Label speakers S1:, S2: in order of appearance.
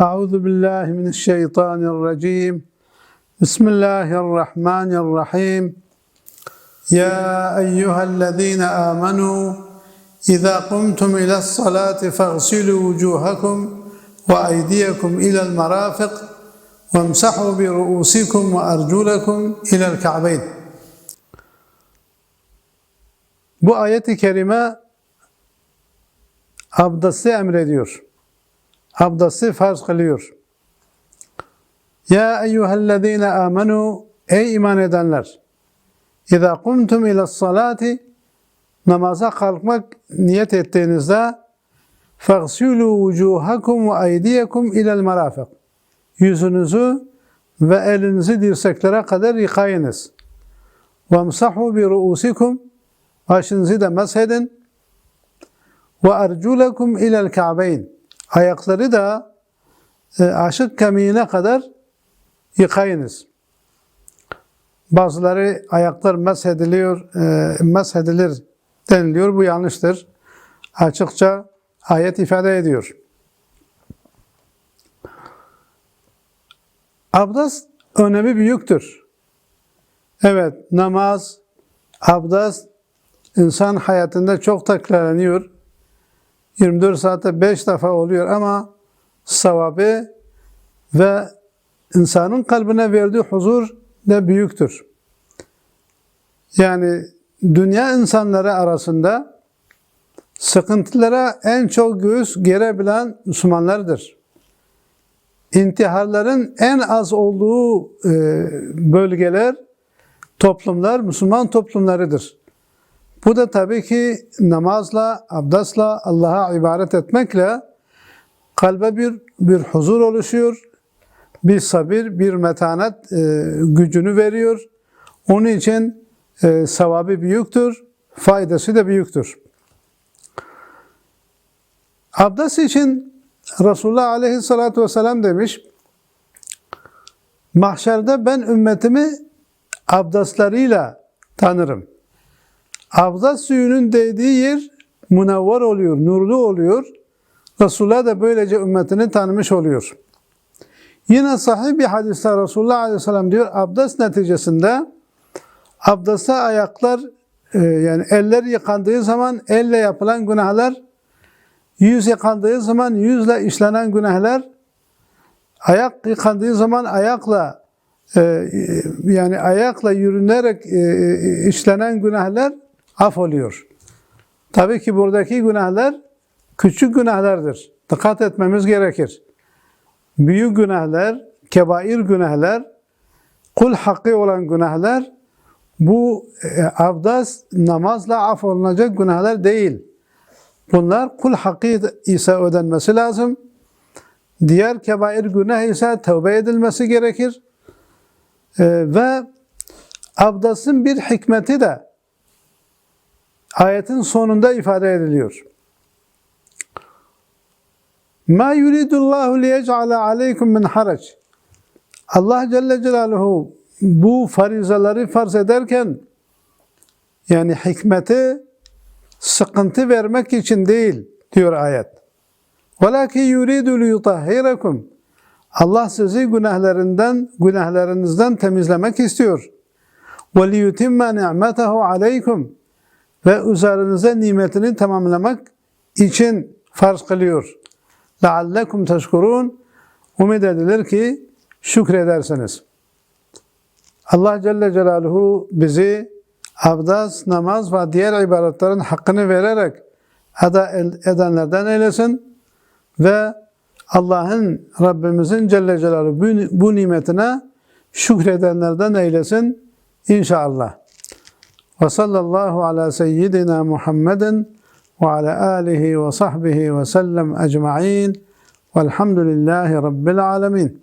S1: Euzu billahi mineşşeytanirracim. Bismillahirrahmanirrahim. Ya eyyuhellezine amenu İza kumtum ila salati fagsilu vucuhakum ve aydiyakum ila marafiq ve imsahu bi ruusikum ve arculakum ila ka'beyn. Bu ayet-i kerime abdesti emrediyor abdesti farz kılıyor. Ya eyyühellezine amenu ey iman edenler İza kumtum ila salati namaza kalkmak niyet ettiğinizde fagsulu vucuhakum ve aydiyekum ila'l marafiq. Yüzünüzü ve elinizi dirseklere kadar yıkayınız. Vemsahu bi ruusikum başınızı da meshedin ve erculekum ila'l ka'beyn. Ayakları da e, aşık kemiğine kadar yıkayınız. Bazıları ayaklar meshediliyor, e, meshedilir deniliyor. Bu yanlıştır. Açıkça ayet ifade ediyor. Abdest önemi büyüktür. Evet, namaz, abdest insan hayatında çok tekrarlanıyor. 24 saatte 5 defa oluyor ama sevabı ve insanın kalbine verdiği huzur de büyüktür. Yani dünya insanları arasında sıkıntılara en çok göğüs gerebilen Müslümanlardır. İntiharların en az olduğu e, bölgeler, toplumlar Müslüman toplumlarıdır. Bu da tabii ki namazla, abdestla, Allah'a ibaret etmekle kalbe bir bir huzur oluşuyor, bir sabir, bir metanet e, gücünü veriyor. Onun için e, sevabı büyüktür, faydası da büyüktür. Abdest için Resulullah Aleyhisselatü Vesselam demiş, mahşerde ben ümmetimi abdestleriyle tanırım. Abdest suyunun değdiği yer münevver oluyor, nurlu oluyor. Resulullah da böylece ümmetini tanımış oluyor. Yine sahih bir hadiste Resulullah Aleyhisselam diyor, abdest neticesinde abdestte ayaklar e, yani eller yıkandığı zaman elle yapılan günahlar, yüz yıkandığı zaman yüzle işlenen günahlar, ayak yıkandığı zaman ayakla e, yani ayakla yürünerek e, işlenen günahlar af oluyor. Tabii ki buradaki günahlar küçük günahlardır. Dikkat etmemiz gerekir. Büyük günahlar, kebair günahlar, kul hakkı olan günahlar bu e, abdest namazla af olunacak günahlar değil. Bunlar kul hakkı ise ödenmesi lazım. Diğer kebair günah ise tövbe edilmesi gerekir. Ee, ve abdestin bir hikmeti de ayetin sonunda ifade ediliyor. Ma yuridullahu liyec'ale aleykum min harac. Allah Celle Celaluhu bu farizeleri farz ederken yani hikmeti sıkıntı vermek için değil diyor ayet. Velakin yuridu liyutahhirakum. Allah sizi günahlarından, günahlarınızdan temizlemek istiyor. Ve liyutimma ni'metehu aleykum Ve üzerinize nimetini tamamlamak için farz kılıyor. لَعَلَّكُمْ تَشْكُرُونَ Umid edilir ki şükredersiniz. Allah Celle Celaluhu bizi abdest, namaz ve diğer ibadetlerin hakkını vererek eda edenlerden eylesin ve Allah'ın Rabbimizin Celle Celaluhu bu, bu nimetine şükredenlerden eylesin inşallah. وصلى الله على سيدنا محمد وعلى آله وصحبه وسلم أجمعين والحمد لله رب العالمين.